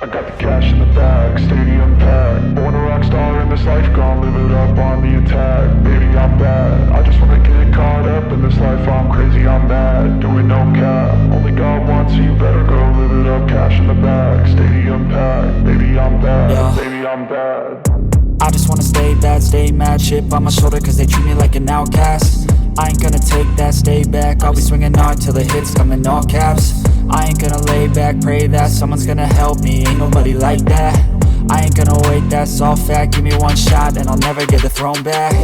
I got the cash in the bag, stadium packed. Born a rock star in this life, gonna live it up on the attack. Baby, I'm bad. I just wanna get caught up in this life. I'm crazy, I'm mad. Doing no cap. Only God wants you better go live it up. Cash in the bag, stadium packed. Baby, I'm bad. Yeah. Baby, I'm bad. I just wanna stay bad, stay mad Chip on my shoulder cause they treat me like an outcast I ain't gonna take that, stay back I'll be swinging hard till the hits come in all caps I ain't gonna lay back, pray that someone's gonna help me. Ain't nobody like that. I ain't gonna wait, that's all fact. Give me one shot and I'll never get the throne back.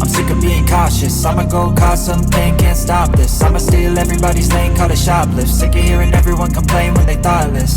I'm sick of being cautious. I'ma go cause some pain, can't stop this. I'ma steal everybody's lane, call it shoplift. Sick of hearing everyone complain when they thoughtless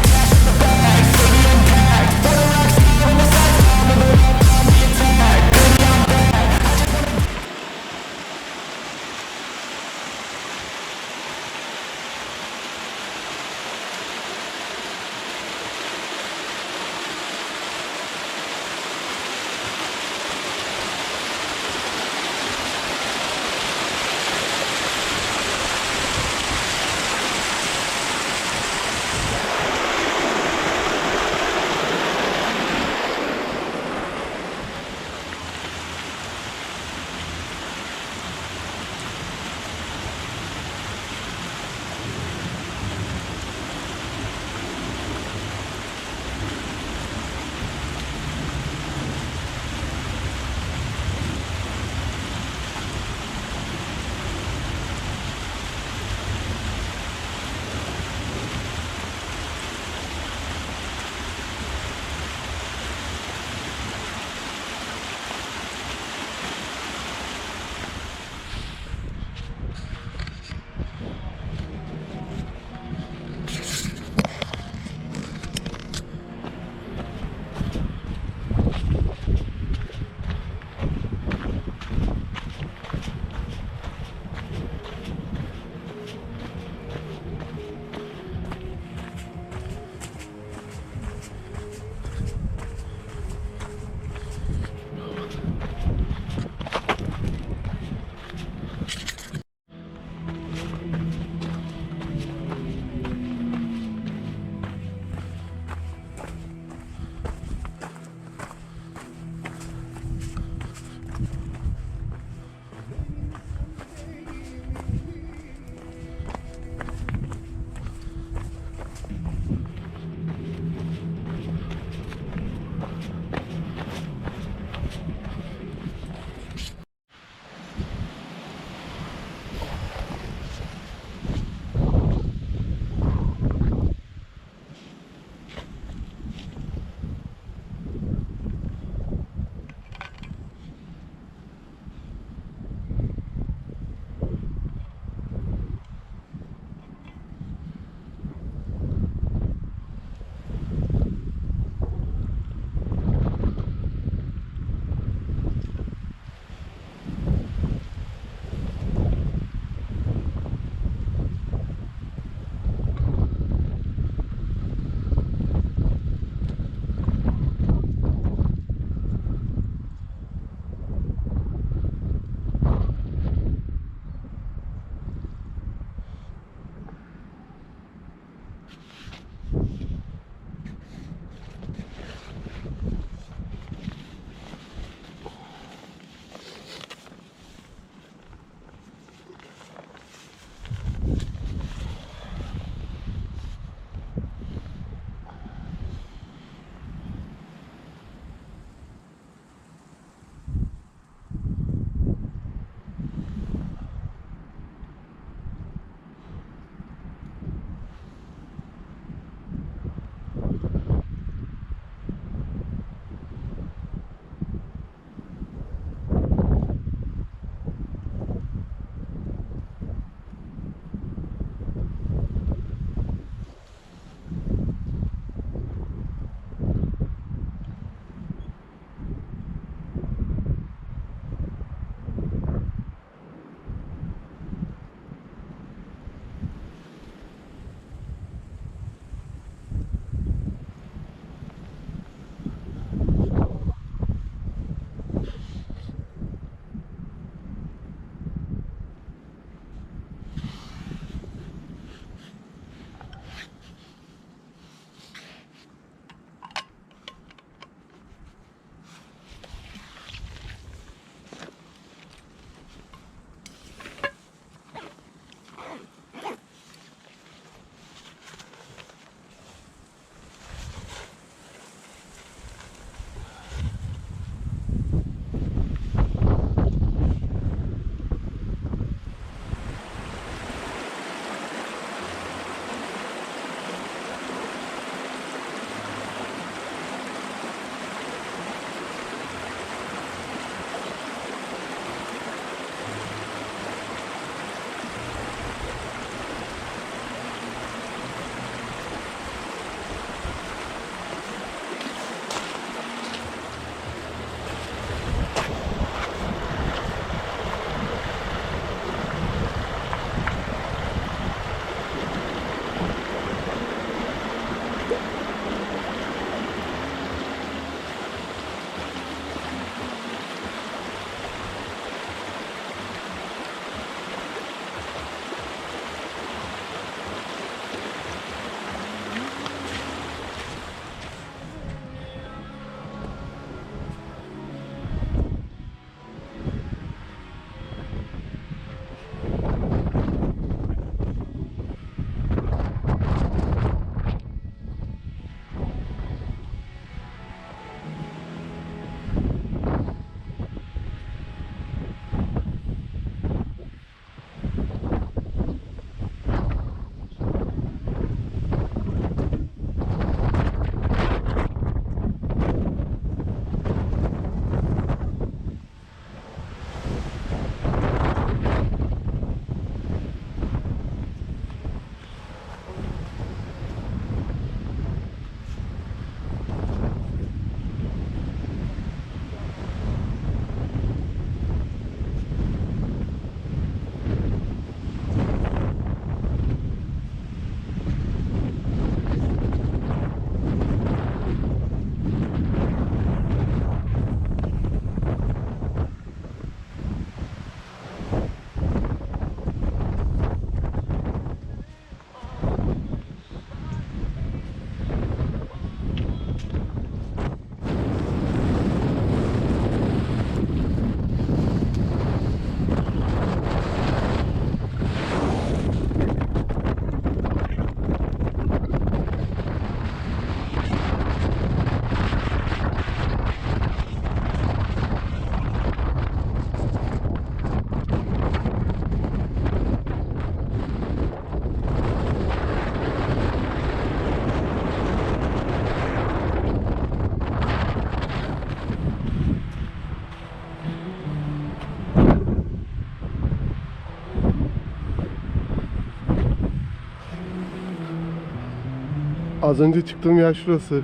Az önce çıktığım yer şurası.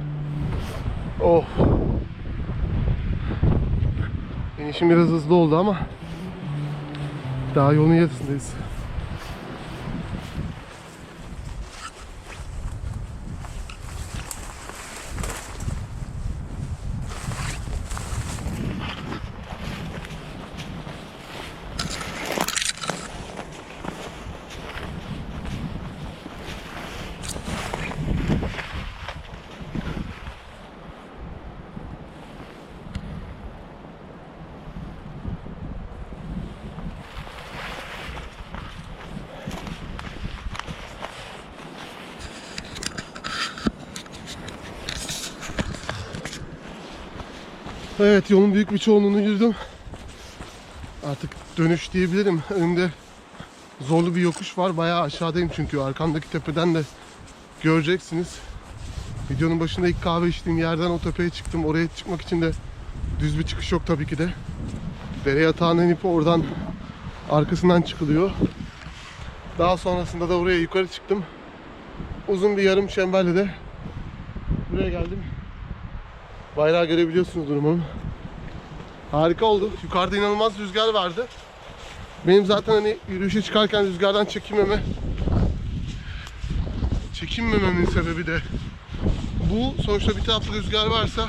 Oh. İnişim biraz hızlı oldu ama daha yolun yarısındayız. Evet yolun büyük bir çoğunluğunu yürüdüm. Artık dönüş diyebilirim. Önümde zorlu bir yokuş var. Bayağı aşağıdayım çünkü arkamdaki tepeden de göreceksiniz. Videonun başında ilk kahve içtiğim yerden o tepeye çıktım. Oraya çıkmak için de düz bir çıkış yok tabii ki de. Dere yatağına inip oradan arkasından çıkılıyor. Daha sonrasında da oraya yukarı çıktım. Uzun bir yarım çemberle de buraya geldim. Bayrağı görebiliyorsunuz umarım. Harika oldu. Yukarıda inanılmaz rüzgar vardı. Benim zaten hani yürüyüşe çıkarken rüzgardan çekinmeme çekinmememin sebebi de bu. Sonuçta bir tarafta rüzgar varsa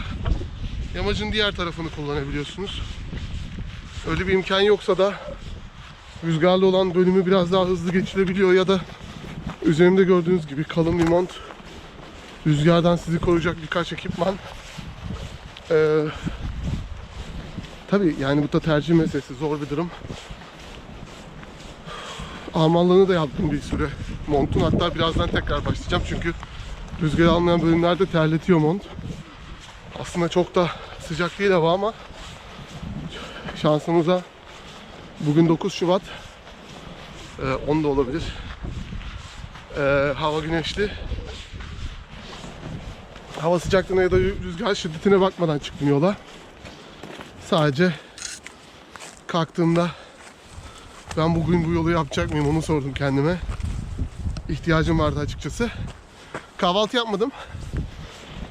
yamacın diğer tarafını kullanabiliyorsunuz. Öyle bir imkan yoksa da rüzgarlı olan bölümü biraz daha hızlı geçilebiliyor ya da üzerimde gördüğünüz gibi kalın bir mont rüzgardan sizi koruyacak birkaç ekipman ee, tabii yani bu da tercih meselesi zor bir durum. Almanlığını da yaptım bir süre montun. Hatta birazdan tekrar başlayacağım çünkü rüzgar almayan bölümlerde terletiyor mont. Aslında çok da sıcak değil hava ama şansımıza bugün 9 Şubat ee, 10 da olabilir. Ee, hava güneşli. Hava sıcaklığına ya da rüzgar şiddetine bakmadan çıktım yola. Sadece kalktığımda ben bugün bu yolu yapacak mıyım onu sordum kendime. İhtiyacım vardı açıkçası. Kahvaltı yapmadım.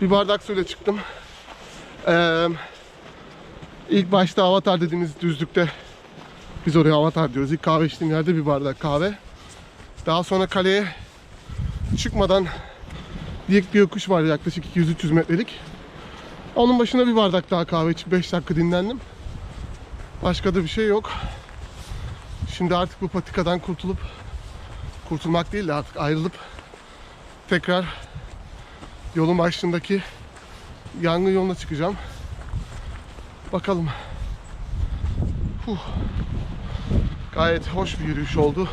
Bir bardak suyla çıktım. Ee, ilk başta Avatar dediğimiz düzlükte biz oraya Avatar diyoruz. İlk kahve içtiğim yerde bir bardak kahve. Daha sonra kaleye çıkmadan dik bir yokuş var yaklaşık 200-300 metrelik. Onun başına bir bardak daha kahve içip 5 dakika dinlendim. Başka da bir şey yok. Şimdi artık bu patikadan kurtulup kurtulmak değil de artık ayrılıp tekrar yolun başındaki yangın yoluna çıkacağım. Bakalım. Huh. Gayet hoş bir yürüyüş oldu.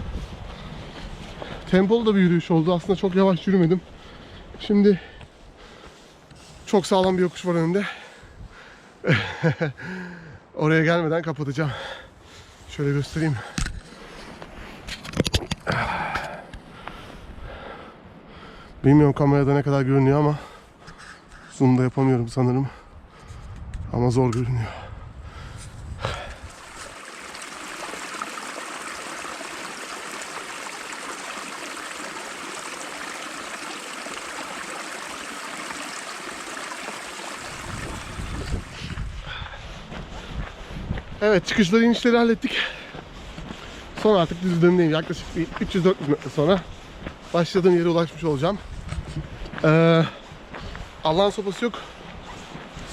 Tempolu da bir yürüyüş oldu. Aslında çok yavaş yürümedim. Şimdi çok sağlam bir yokuş var önümde. Oraya gelmeden kapatacağım. Şöyle göstereyim. Bilmiyorum kamerada ne kadar görünüyor ama zoom da yapamıyorum sanırım. Ama zor görünüyor. Evet çıkışları inişleri hallettik. Son artık düz dönümdeyim. Yaklaşık bir 300-400 metre sonra başladığım yere ulaşmış olacağım. Ee, Allah'ın sopası yok.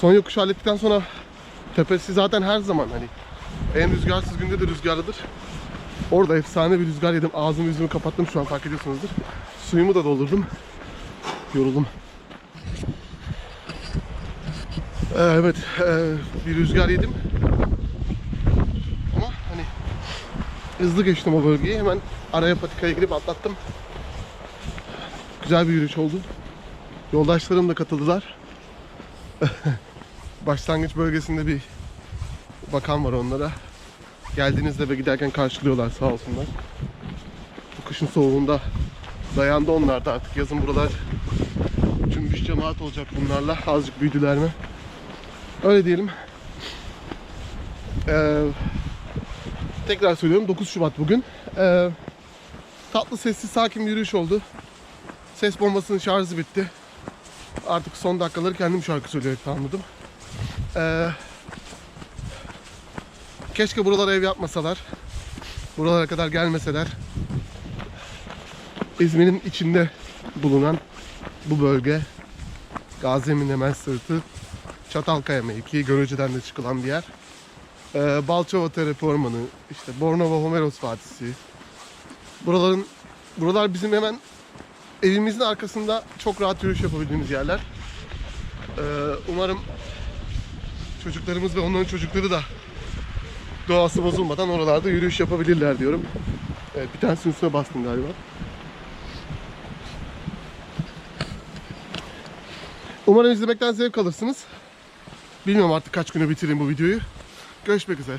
Son yokuşu hallettikten sonra tepesi zaten her zaman hani en rüzgarsız günde de rüzgarlıdır. Orada efsane bir rüzgar yedim. Ağzımı yüzümü kapattım şu an fark ediyorsunuzdur. Suyumu da doldurdum. Yoruldum. Ee, evet ee, bir rüzgar yedim. Ama hani hızlı geçtim o bölgeyi. Hemen araya patikaya girip atlattım. Güzel bir yürüyüş oldu. Yoldaşlarım da katıldılar. Başlangıç bölgesinde bir bakan var onlara. Geldiğinizde ve giderken karşılıyorlar sağ olsunlar. Bu kışın soğuğunda dayandı onlar da artık. Yazın buralar cümbüş cemaat olacak bunlarla. Azıcık büyüdüler mi? Öyle diyelim. Ee, tekrar söylüyorum 9 Şubat bugün. Ee, tatlı sessiz sakin bir yürüyüş oldu. Ses bombasının şarjı bitti. Artık son dakikaları kendim şarkı söyleyerek tamamladım. Ee, keşke buralara ev yapmasalar. Buralara kadar gelmeseler. İzmir'in içinde bulunan bu bölge Gazi'nin hemen sırtı Çatalkaya mevkii Görücü'den de çıkılan bir yer. Ee, Balçova Terepe Ormanı, işte Bornova Homeros Vadisi. Buraların buralar bizim hemen evimizin arkasında çok rahat yürüyüş yapabildiğimiz yerler. Ee, umarım çocuklarımız ve onların çocukları da doğası bozulmadan oralarda yürüyüş yapabilirler diyorum. Evet, bir tanesinin üstüne bastım galiba. Umarım izlemekten zevk alırsınız. Bilmiyorum artık kaç güne bitireyim bu videoyu. Görüşmek üzere.